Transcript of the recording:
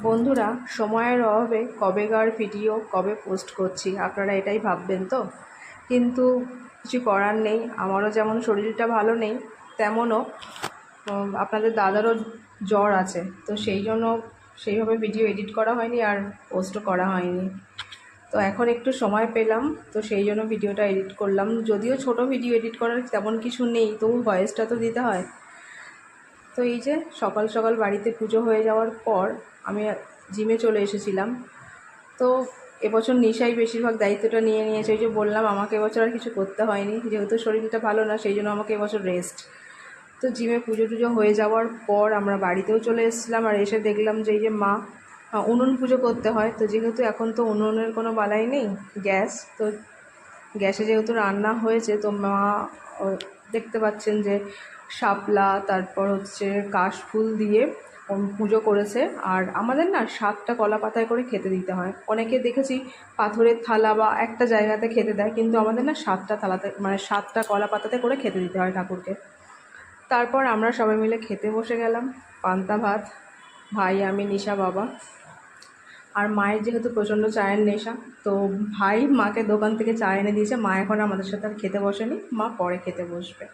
বন্ধুরা, সময়ের অভাবে কবেকার ভিডিও কবে পোস্ট করছি, আপনারা এটাই ভাববেন তো? কিন্তু কিছু করার নেই, আমারও যেমন শরীরটা ভালো নেই, তেমনও আপনাদের দাদারও জ্বর আছে, তো সেই জন্য সেইভাবে ভিডিও এডিট করা হয়নি আর পোস্টও করা হয়নি। তো এখন একটু সময় পেলাম, তো সেই জন্য ভিডিওটা এডিট করলাম। যদিও ছোট ভিডিও এডিট করার তেমন কিছু নেই, তবু ভয়েসটা তো দিতে হয়। তো এই যে সকাল সকাল বাড়িতে পুজো হয়ে যাওয়ার পর আমি জিমে চলে এসেছিলাম। তো এবছর নিশাই বেশিরভাগ দায়িত্বটা নিয়ে নিয়েছে। ওই যে বললাম, আমাকে এবছর আর কিছু করতে হয়নি। যেহেতু শরীরটা ভালো না, সেই জন্য আমাকে এবছর রেস্ট তো জিমে পুজো টুজো হয়ে যাওয়ার পর আমরা বাড়িতেও চলে এসেছিলাম আর এসে দেখলাম যে এই যে মা উনুন পুজো করতে হয়। তো যেহেতু এখন তো উনুনের কোনো বালাই নেই, গ্যাস, তো গ্যাসে যেহেতু রান্না হয়েছে, তো মা দেখতে পাচ্ছেন যে শাপলা, তারপর হচ্ছে কাশফুল দিয়ে পুজো করেছে। আর আমাদের না সাতটা কলা পাতায় করে খেতে দিতে হয়। অনেকে দেখেছি পাথরের থালা বা একটা জায়গাতে খেতে দেয়, কিন্তু আমাদের না সাতটা থালাতে মানে সাতটা কলা পাতাতে করে খেতে দিতে হয় ঠাকুরকে। তারপর আমরা সবাই মিলে খেতে বসে গেলাম, পান্তা ভাত, ভাই, আমি, নিশা, বাবা। আর মায়ের যেহেতু প্রচণ্ড চায়ের নেশা, তো ভাই মাকে দোকান থেকে চা এনে দিয়েছে। মা এখন আমাদের সাথে আর খেতে বসেনি, মা পরে খেতে বসবে।